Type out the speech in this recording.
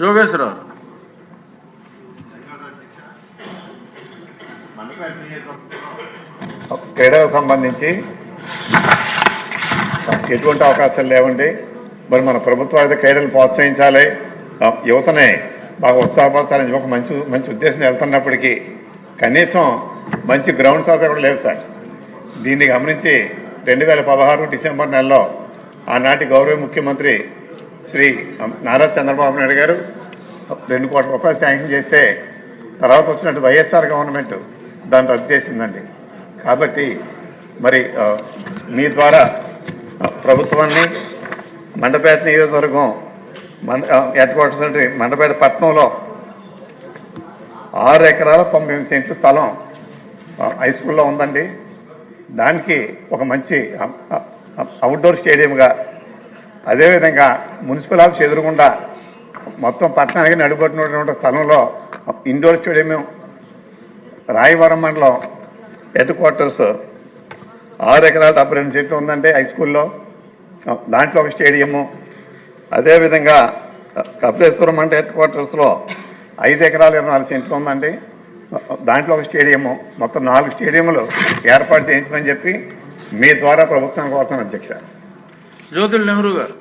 యోగేశ్వరరావు క్రీడలకు సంబంధించి ఎటువంటి అవకాశాలు లేవండి. మరి మన ప్రభుత్వం అయితే క్రీడలు ప్రోత్సహించాలి. ఆ, బాగా ఉత్సాహపరచాలని ఒక మంచి మంచి ఉద్దేశం వెళ్తున్నప్పటికీ కనీసం మంచి గ్రౌండ్ సౌకర్యం కూడా లేవు సార్. దీన్ని గమనించి రెండు వేల పదహారు డిసెంబర్ నెలలో ఆనాటి గౌరవ ముఖ్యమంత్రి శ్రీ నారా చంద్రబాబు నాయుడు గారు రెండు కోట్ల రూపాయలు శాంక్షన్ చేస్తే తర్వాత వచ్చినట్టు వైఎస్ఆర్ గవర్నమెంట్ దాన్ని రద్దు చేసిందండి. కాబట్టి మరి మీ ద్వారా ప్రభుత్వాన్ని మండపేట నియోజకవర్గం మండ హెడ్ క్వార్టర్స్ మండపేట పట్టణంలో ఆరు ఎకరాల తొంభై ఎనిమిది సెంట్లు స్థలం హై స్కూల్లో ఉందండి. దానికి ఒక మంచి అవుట్డోర్ స్టేడియంగా అదేవిధంగా మున్సిపల్ ఆఫీస్ ఎదురుగుండా మొత్తం పట్టణానికి నడుబడినటువంటి స్థలంలో ఇండోర్ స్టేడియం రాయవరం మండలం హెడ్ క్వార్టర్స్ ఆరు ఎకరాల డెబ్బై రెండు సెంట్లు ఉందంటే హై స్కూల్లో దాంట్లో ఒక స్టేడియము. అదేవిధంగా కపిలేశ్వరం అంటే హెడ్ క్వార్టర్స్లో ఐదు ఎకరాలు ఇరవై నాలుగు సెంట్లు ఉందండి. దాంట్లో ఒక స్టేడియము. మొత్తం నాలుగు స్టేడియంలు ఏర్పాటు చేయించమని చెప్పి మీ ద్వారా ప్రభుత్వం కోరుతాను అధ్యక్ష. జ్యోతుల్ నెహ్రూ గారు.